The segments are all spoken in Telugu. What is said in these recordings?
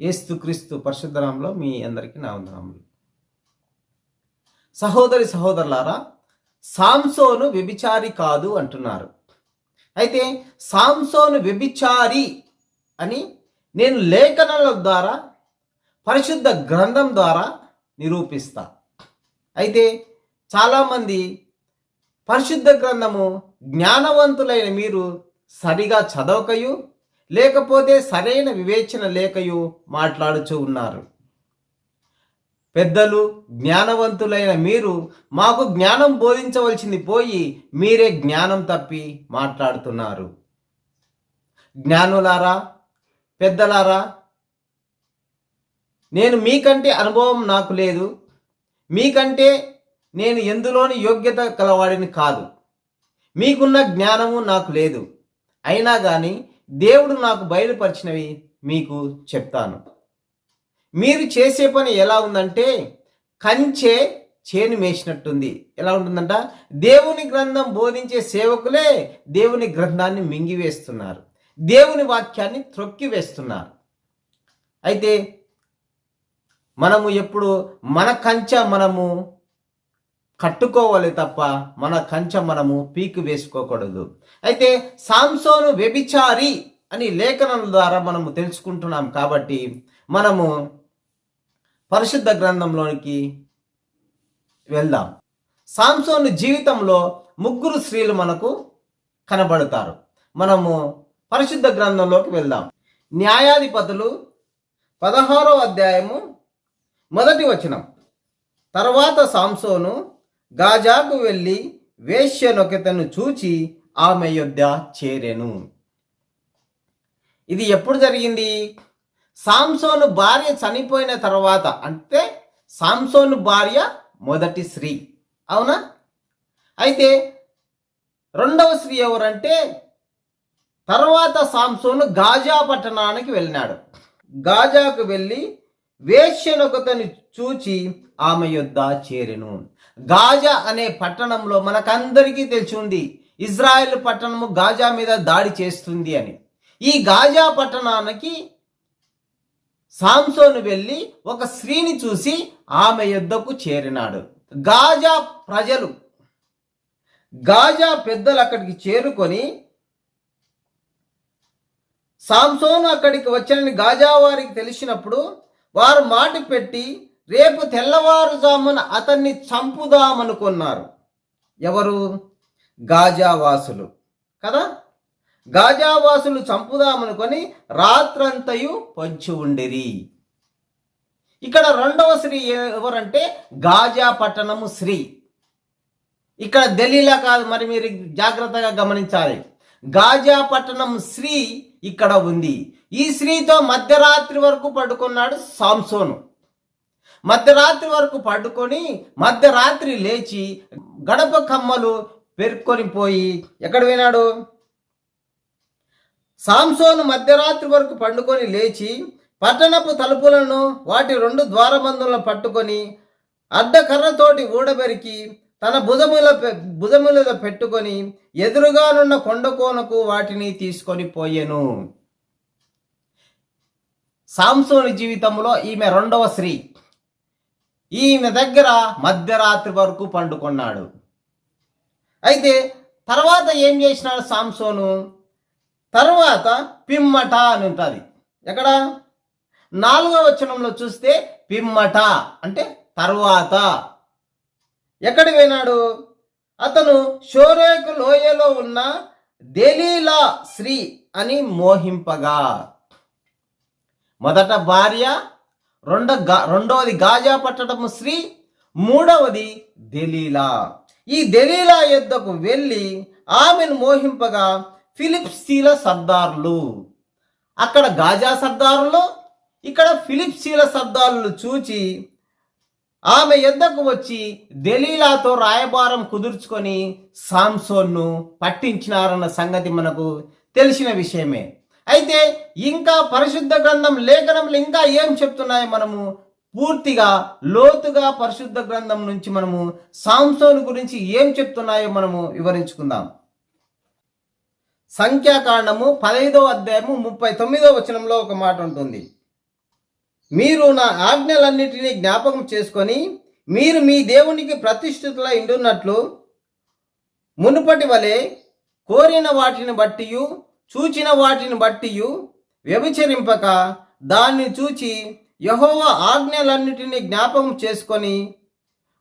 ఏస్తుక్రీస్తు పరిశుద్ధనామంలో మీ అందరికీ నా వందనములు. సహోదరి సహోదరులారా సాంసోను వ్యభిచారి కాదు అంటున్నారు. అయితే సాంసోను వ్యభిచారి అని నేను లేఖనాల ద్వారా పరిశుద్ధ గ్రంథం ద్వారా నిరూపిస్తా. అయితే చాలామంది పరిశుద్ధ గ్రంథము జ్ఞానవంతులైన మీరు సరిగా చదవకయు లేకపోతే సరైన వివేచన లేకయు మాట్లాడుచూ ఉన్నారు. పెద్దలు జ్ఞానవంతులైన మీరు మాకు జ్ఞానం బోధించవలసింది పోయి మీరే జ్ఞానం తప్పి మాట్లాడుతున్నారు. జ్ఞానులారా పెద్దలారా నేను మీకంటే అనుభవం నాకు లేదు. మీకంటే నేను ఎందులోని యోగ్యత కలవాడిని కాదు. మీకున్న జ్ఞానము నాకు లేదు. అయినా కానీ దేవుడు నాకు బయలుపరిచినవి మీకు చెప్తాను. మీరు చేసే పని ఎలా ఉందంటే కంచె చేను మేసినట్టుంది. ఎలా ఉంటుందంట? దేవుని గ్రంథం బోధించే సేవకులే దేవుని గ్రంథాన్ని మింగివేస్తున్నారు. దేవుని వాక్యాన్ని త్రొక్కివేస్తున్నారు. అయితే మనము ఎప్పుడు మన కంచె మనము కట్టుకోవాలి తప్ప మన కంచె మనము పీకు వేసుకోకూడదు. అయితే సాంసోను వ్యభిచారి అని లేఖనం ద్వారా మనము తెలుసుకుంటున్నాం కాబట్టి మనము పరిశుద్ధ గ్రంథంలోనికి వెళ్దాం. సాంసోను జీవితంలో ముగ్గురు స్త్రీలు మనకు కనబడతారు. మనము పరిశుద్ధ గ్రంథంలోకి వెళ్దాం. న్యాయాధిపతులు పదహారో అధ్యాయము మొదటి వచనం. తర్వాత సాంసోను గాజాకు వెళ్ళి వేశ్యనొకతను చూచి ఆమె యొద్ద చేరెను. ఇది ఎప్పుడు జరిగింది? సాంసోను భార్య చనిపోయిన తర్వాత అంటే సాంసోను భార్య మొదటి స్త్రీ అవునా? అయితే రెండవ స్త్రీ ఎవరంటే తర్వాత సాంసోను గాజా పట్టణానికి వెళ్ళినాడు. గాజాకు వెళ్ళి వేశ్యనొకతను చూచి ఆమె యొద్ద చేరెను. గాజా అనే పట్టణంలో మనకందరికీ తెలిసి ఉంది ఇజ్రాయెల్ పట్టణము గాజా మీద దాడి చేస్తుంది అని. ఈ గాజా పట్టణానికి సాంసోను వెళ్ళి ఒక స్త్రీని చూసి ఆమె యుద్ధకు చేరినాడు. గాజా ప్రజలు గాజా పెద్దలు అక్కడికి చేరుకొని సాంసోను అక్కడికి వచ్చానని గాజా వారికి తెలిసినప్పుడు వారు మాట పెట్టి రేపు తెల్లవారుజామున అతన్ని చంపుదామనుకున్నారు. ఎవరు? గాజావాసులు. కదా? గాజావాసులు చంపుదామనుకొని రాత్రంతయు పొంచి ఉండిరి. ఇక్కడ రెండవ స్త్రీ ఎవరంటే గాజా పట్టణము శ్రీ. ఇక్కడ ఢిల్లీలా కాదు మరి మీరు జాగ్రత్తగా గమనించాలి. గాజా పట్టణం శ్రీ ఇక్కడ ఉంది. ఈ స్త్రీతో మధ్యరాత్రి వరకు పడుకున్నాడు సాంసోను మధ్యరాత్రి వరకు పడుకొని మధ్యరాత్రి లేచి గడప కమ్మలు పెరుక్కొని పోయి ఎక్కడ పోయినాడు? సాంసోను మధ్యరాత్రి వరకు పండుకొని లేచి పట్టణపు తలుపులను వాటి రెండు ద్వారబంధులను పట్టుకొని అడ్డకర్రతోటి ఊడబెరికి తన భుజముల భుజముల పెట్టుకొని ఎదురుగానున్న కొండకోనకు వాటిని తీసుకొని పోయెను. సాంసోని జీవితంలో ఈమె రెండవ స్త్రీ. ఈమె దగ్గర మధ్యరాత్రి వరకు పండుకున్నాడు. అయితే తర్వాత ఏం చేసినాడు సాంసోను తర్వాత పిమ్మట అని ఉంటుంది. ఎక్కడ? నాలుగవ వచనంలో చూస్తే పిమ్మట అంటే తర్వాత. ఎక్కడికి పోయినాడు? అతను షోరేకు లోయలో ఉన్న దేలీలా శ్రీ అని మోహింపగా. మొదట భార్య రెండో గా రెండవది గాజా పట్టడము శ్రీ మూడవది దెలీలా. ఈ దెలీలా యుద్ధకు వెళ్ళి ఆమెను మోహింపగా ఫిలిప్సీల సర్దారులు. అక్కడ గాజా సర్దారులు ఇక్కడ ఫిలిప్సీల సర్దారులు చూచి ఆమె యుద్ధకు వచ్చి దెలీలాతో రాయబారం కుదుర్చుకొని సాంసోన్ను పట్టించినారన్న సంగతి మనకు తెలిసిన విషయమే. అయితే ఇంకా పరిశుద్ధ గ్రంథం లేఖనంలో ఇంకా ఏం చెప్తున్నాయో మనము? పూర్తిగా లోతుగా పరిశుద్ధ గ్రంథం నుంచి మనము సాంసోను గురించి ఏం చెప్తున్నాయో మనము వివరించుకుందాం. సంఖ్యాకాండము పదహైదో అధ్యాయము ముప్పై తొమ్మిదో వచనంలో ఒక మాట ఉంటుంది. మీరు నా ఆజ్ఞలన్నిటినీ జ్ఞాపకం చేసుకొని మీరు మీ దేవునికి ప్రతిష్ఠితుల ఇండున్నట్లు మునుపటి వలె కోరిన వాటిని బట్టియు చూచిన వాటిని బట్టియు వ్యభిచరింపక దాన్ని చూచి యహోవ ఆజ్ఞలన్నిటినీ జ్ఞాపకం చేసుకొని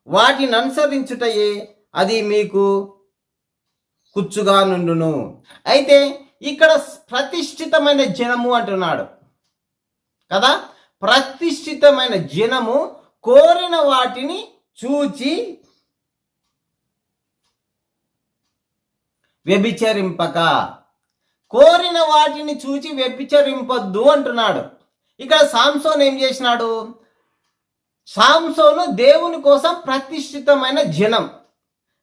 వాటిని అనుసరించుటయే అది మీకు కుచ్చుగా నుండును. అయితే ఇక్కడ ప్రతిష్ఠితమైన జనము అంటున్నాడు. కదా? ప్రతిష్ఠితమైన జనము కోరిన వాటిని చూచి వ్యభిచరింపక. కోరిన వాటిని చూచి వ్యభిచరింపొద్దు అంటున్నాడు. ఇక్కడ సాంసోన్ ఏం చేసినాడు? సాంసోను దేవుని కోసం ప్రతిష్ఠితమైన జనం.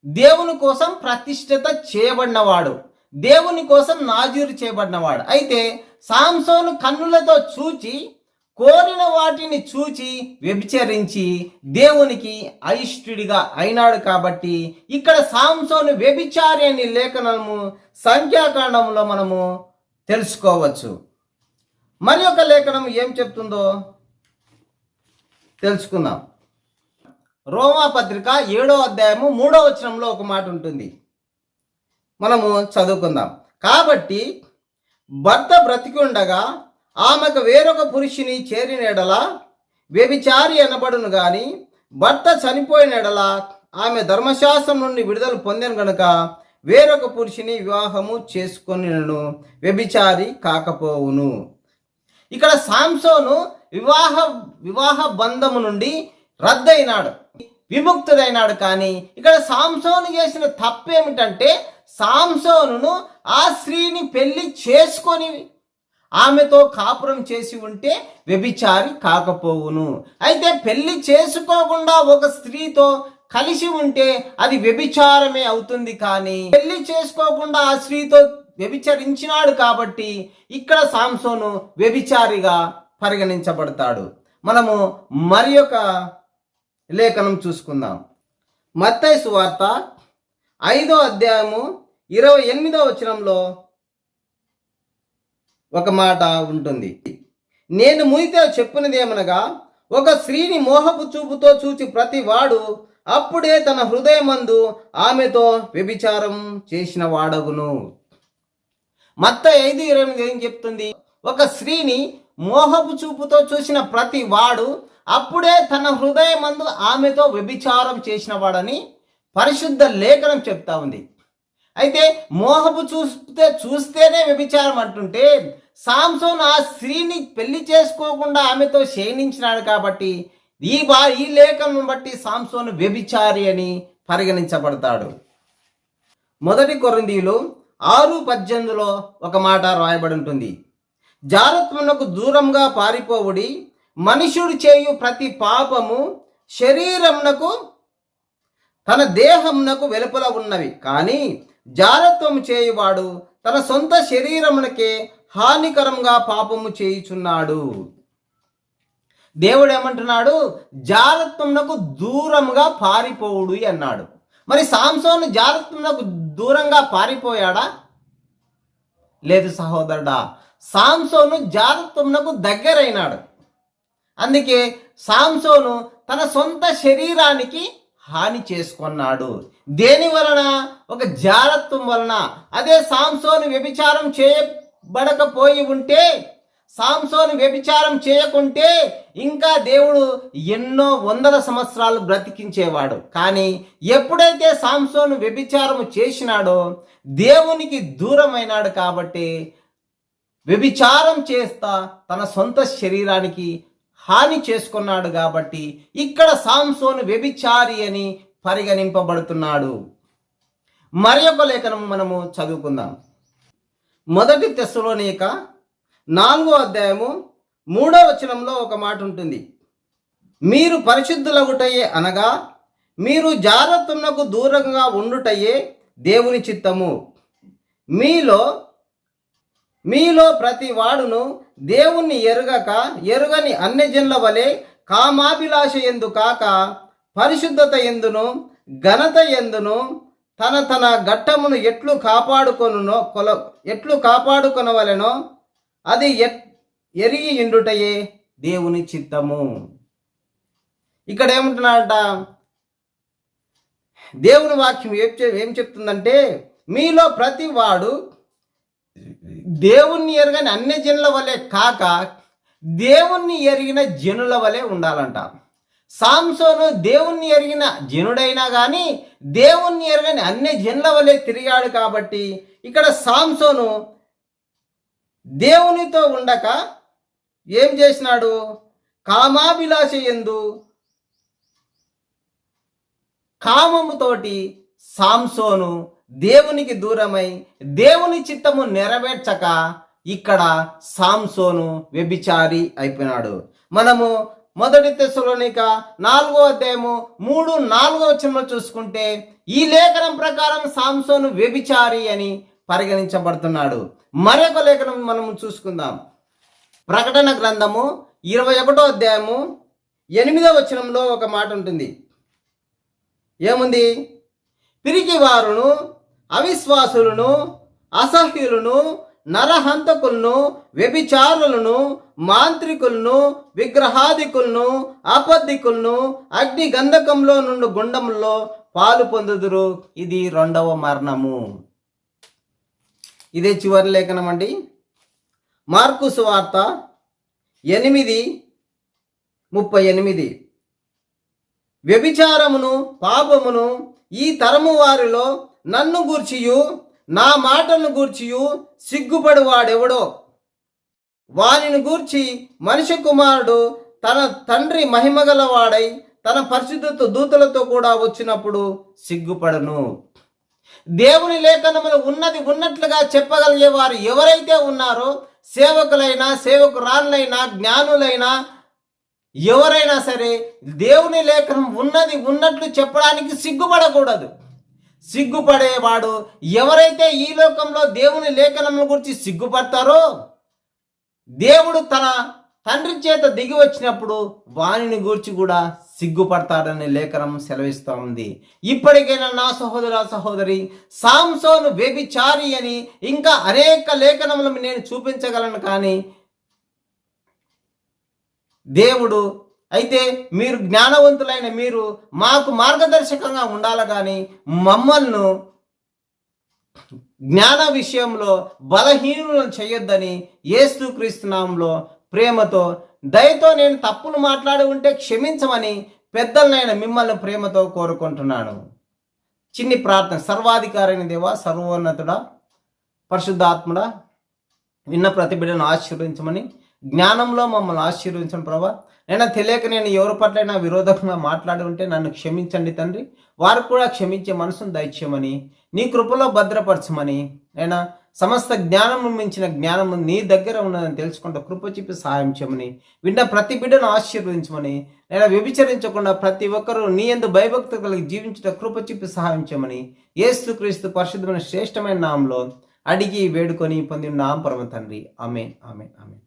దేవుని కోసం ప్రతిష్ఠిత చేయబడినవాడు. దేవుని కోసం నాజీరు చేయబడినవాడు. అయితే సాంసోను కన్నులతో చూచి కోరిన వాటిని చూచి వ్యభిచరించి దేవునికి అయిష్టుడిగా అయినాడు కాబట్టి ఇక్కడ సాంసోను వ్యభిచారి అని లేఖనము సంఖ్యాకాండంలో మనము తెలుసుకోవచ్చు. మరి ఒక లేఖనం ఏం చెప్తుందో తెలుసుకుందాం. రోమా పత్రిక ఏడో అధ్యాయము మూడో వచనంలో ఒక మాట ఉంటుంది. మనము చదువుకుందాం. కాబట్టి భర్త బ్రతికి ఉండగా ఆమెకు వేరొక పురుషుని చేరిన ఎడల వ్యభిచారి అనబడును గాని భర్త చనిపోయిన ఎడల ఆమె ధర్మశాస్త్రం నుండి విడుదల పొందిన గనుక వేరొక పురుషుని వివాహము చేసుకొనిను వ్యభిచారి కాకపోవును. ఇక్కడ సాంసోను వివాహ వివాహ బంధము నుండి రద్దయినాడు విముక్తుడైనాడు కానీ ఇక్కడ సాంసోను చేసిన తప్పేమిటంటే సాంసోనును ఆ స్త్రీని పెళ్ళి చేసుకొని ఆమెతో కాపురం చేసి ఉంటే వ్యభిచారి కాకపోవును. అయితే పెళ్ళి చేసుకోకుండా ఒక స్త్రీతో కలిసి ఉంటే అది వ్యభిచారమే అవుతుంది కానీ పెళ్ళి చేసుకోకుండా ఆ స్త్రీతో వ్యభిచరించినాడు కాబట్టి ఇక్కడ సాంసోను వ్యభిచారిగా పరిగణించబడతాడు. మనము మరి ఒక లేఖనం చూసుకుందాం. మత్తైసు వార్త ఐదో అధ్యాయము ఇరవై ఎనిమిదో వచనంలో ఒక మాట ఉంటుంది. నేను ముయితే చెప్పినదేమనగా ఒక స్త్రీని మోహపు చూపుతో చూచి ప్రతి వాడు అప్పుడే తన హృదయమందు ఆమెతో వ్యభిచారం చేసిన వాడగును. మత్త ఐదు ఇరవై ఎనిమిది ఏం చెప్తుంది? ఒక స్త్రీని మోహపు చూపుతో చూసిన ప్రతి వాడు అప్పుడే తన హృదయమందు ఆమెతో వ్యభిచారం చేసిన వాడని పరిశుద్ధ లేఖనం చెప్తా ఉంది. అయితే మోహపు చూస్తే చూస్తేనే వ్యభిచారం అంటుంటే సాంసోన్ ఆ స్త్రీని పెళ్ళి చేసుకోకుండా ఆమెతో క్షయించినాడు కాబట్టి ఈ బా ఈ లేఖనం బట్టి సాంసోను వ్యభిచారి అని పరిగణించబడతాడు. మొదటి కొరందీలు ఆరు పద్దెనిమిదిలో ఒక మాట రాయబడి ఉంటుంది. జారత్వమునకు దూరంగా పారిపోవుడి మనుషుడు చేయు ప్రతి పాపము శరీరమునకు తన దేహమునకు వెలుపల ఉన్నవి. కానీ జారత్వం చేయువాడు తన సొంత శరీరమునకే హానికరంగా పాపము చేయుచున్నాడు. దేవుడు ఏమంటున్నాడు? జారత్వంకు దూరంగా పారిపోవుడు అన్నాడు. మరి సాంసోను జారత్వంకు దూరంగా పారిపోయాడా? లేదు సహోదరుడా సాంసోను జారత్వంకు దగ్గరైనాడు. అందుకే సాంసోను తన సొంత శరీరానికి హాని చేసుకున్నాడు. దేని వలన? ఒక జారత్వం వలన. అదే సాంసోను వ్యభిచారం బడకపోయి ఉంటే సాంసోను వ్యభిచారం చేయకుంటే ఇంకా దేవుడు ఎన్నో వందల సంవత్సరాలు బ్రతికించేవాడు. కానీ ఎప్పుడైతే సాంసోను వ్యభిచారం చేసినాడో దేవునికి దూరమైనాడు కాబట్టి వ్యభిచారం చేస్తా తన సొంత శరీరానికి హాని చేసుకున్నాడు కాబట్టి ఇక్కడ సాంసోను వ్యభిచారి అని పరిగణింపబడుతున్నాడు. మరి ఒక లేఖనం మనము చదువుకుందాం. మొదటి తెస్సలోనిక నాలుగో అధ్యాయము మూడో వచనంలో ఒక మాట ఉంటుంది. మీరు పరిశుద్ధులగుటయే అనగా మీరు జాగ్రత్తలకు దూరంగా ఉండుటయే దేవుని చిత్తము. మీలో మీలో ప్రతి వాడును దేవుణ్ణి ఎరుగక ఎరుగని అన్యజనుల వలె కామాభిలాష ఎందు కాక పరిశుద్ధత ఎందును ఘనత ఎందును తన తన ఘట్టమును ఎట్లు కాపాడుకొనునో కొల ఎట్లు కాపాడుకొనవలెనో అది ఎట్ ఎరిగి ఇండుటయే దేవుని చిత్తము. ఇక్కడ ఏమంటున్నాడంట? దేవుని వాక్యం ఏం ఏం చెప్తుందంటే మీలో ప్రతి వాడు దేవుణ్ణి ఎరగని అన్ని జనుల వలె కాక దేవుణ్ణి ఎరిగిన జనుల వలె ఉండాలంట. సాంసోను దేవుణ్ణి ఎరిగిన జనుడైనా కానీ దేవుణ్ణి ఎరగని అన్ని జనుల వలె తిరిగాడు కాబట్టి ఇక్కడ సాంసోను దేవునితో ఉండక ఏం చేసినాడు? కామాభిలాష ఎందు కామముతోటి సాంసోను దేవునికి దూరమై దేవుని చిత్తము నెరవేర్చక ఇక్కడ సాంసోను వ్యభిచారి అయిపోయినాడు. మనము మొదటి తెశలోనిక నాలుగో అధ్యాయము మూడు నాలుగో వచనంలో చూసుకుంటే ఈ లేఖనం ప్రకారం సాంసోను వ్యభిచారి అని పరిగణించబడుతున్నాడు. మరొక లేఖనం మనము చూసుకుందాం. ప్రకటన గ్రంథము ఇరవై ఒకటో అధ్యాయము ఎనిమిదో వచనంలో ఒక మాట ఉంటుంది. ఏముంది? పిరికి వారును అవిశ్వాసులను అసహ్యులను నరహంతకులను వ్యభిచారులను మాంత్రికులను విగ్రహాదికులను ఆపద్దికులను అగ్ని గంధకంలో నుండి గుండంలో పాలు పొందుదురు. ఇది రెండవ మరణము. ఇదే చివరి లేఖనం అండి. మార్కు సువార్త ఎనిమిది ముప్పై ఎనిమిది. వ్యభిచారమును పాపమును ఈ తరము వారిలో నన్ను గూర్చియు. నా మాటలను గూర్చియు సిగ్గుపడు వాడెవడో వానిని గూర్చి మనిషి కుమారుడు తన తండ్రి మహిమగల వాడై తన పరిశుద్ధ దూతలతో కూడా వచ్చినప్పుడు సిగ్గుపడను. దేవుని లేఖనములు ఉన్నది ఉన్నట్లుగా చెప్పగలిగే వారు ఎవరైతే ఉన్నారో సేవకులైనా సేవకురాళ్ళైనా జ్ఞానులైనా ఎవరైనా సరే దేవుని లేఖనం ఉన్నది ఉన్నట్లు చెప్పడానికి సిగ్గుపడకూడదు. సిగ్గుపడేవాడు ఎవరైతే ఈ లోకంలో దేవుని లేఖనములు గురించి సిగ్గుపడతారో దేవుడు తన తండ్రి చేత దిగి వచ్చినప్పుడు వానిని గూర్చి కూడా సిగ్గుపడతాడని లేఖనం సెలవిస్తూ ఉంది. ఇప్పటికైనా నా సహోదర సహోదరి సాంసోను వ్యభిచారి అని ఇంకా అనేక లేఖనములను నేను చూపించగలను కానీ దేవుడు అయితే మీరు జ్ఞానవంతులైన మీరు మాకు మార్గదర్శకంగా ఉండాలి కానీ మమ్మల్ని జ్ఞాన విషయంలో బలహీనులను చేయొద్దని ఏస్తు క్రీస్తునామంలో ప్రేమతో దయతో నేను తప్పులు మాట్లాడి ఉంటే క్షమించమని పెద్దలనైన మిమ్మల్ని ప్రేమతో కోరుకుంటున్నాను. చిన్ని ప్రార్థన. సర్వాధికారైన దేవా సర్వోన్నతుడా పరిశుద్ధాత్ముడా విన్న ప్రతి బిడ్డను జ్ఞానంలో మమ్మల్ని ఆశీర్వదించండి ప్రభా. నేను తెలియక నేను ఎవరి పట్లైనా విరోధంగా మాట్లాడి ఉంటే నన్ను క్షమించండి తండ్రి. వారు కూడా క్షమించే మనసును దయచేయమని నీ కృపలో భద్రపరచమని నేను సమస్త జ్ఞానము మించిన జ్ఞానము నీ దగ్గర ఉన్నదని తెలుసుకుంటూ కృప చెప్పి సహాయం చేయమని విన్న ప్రతి బిడ్డను ఆశీర్వదించమని నేను వ్యభిచరించకుండా ప్రతి ఒక్కరూ నీ ఎందు భయభక్తి కలిగి జీవించుట కృప చెప్పి సహాయం చేయమని ఏస్తు క్రీస్తు పరిశుద్ధమైన శ్రేష్టమైన నామంలో అడిగి వేడుకొని పొంది నాం పరమ తండ్రి. Amen amen amen.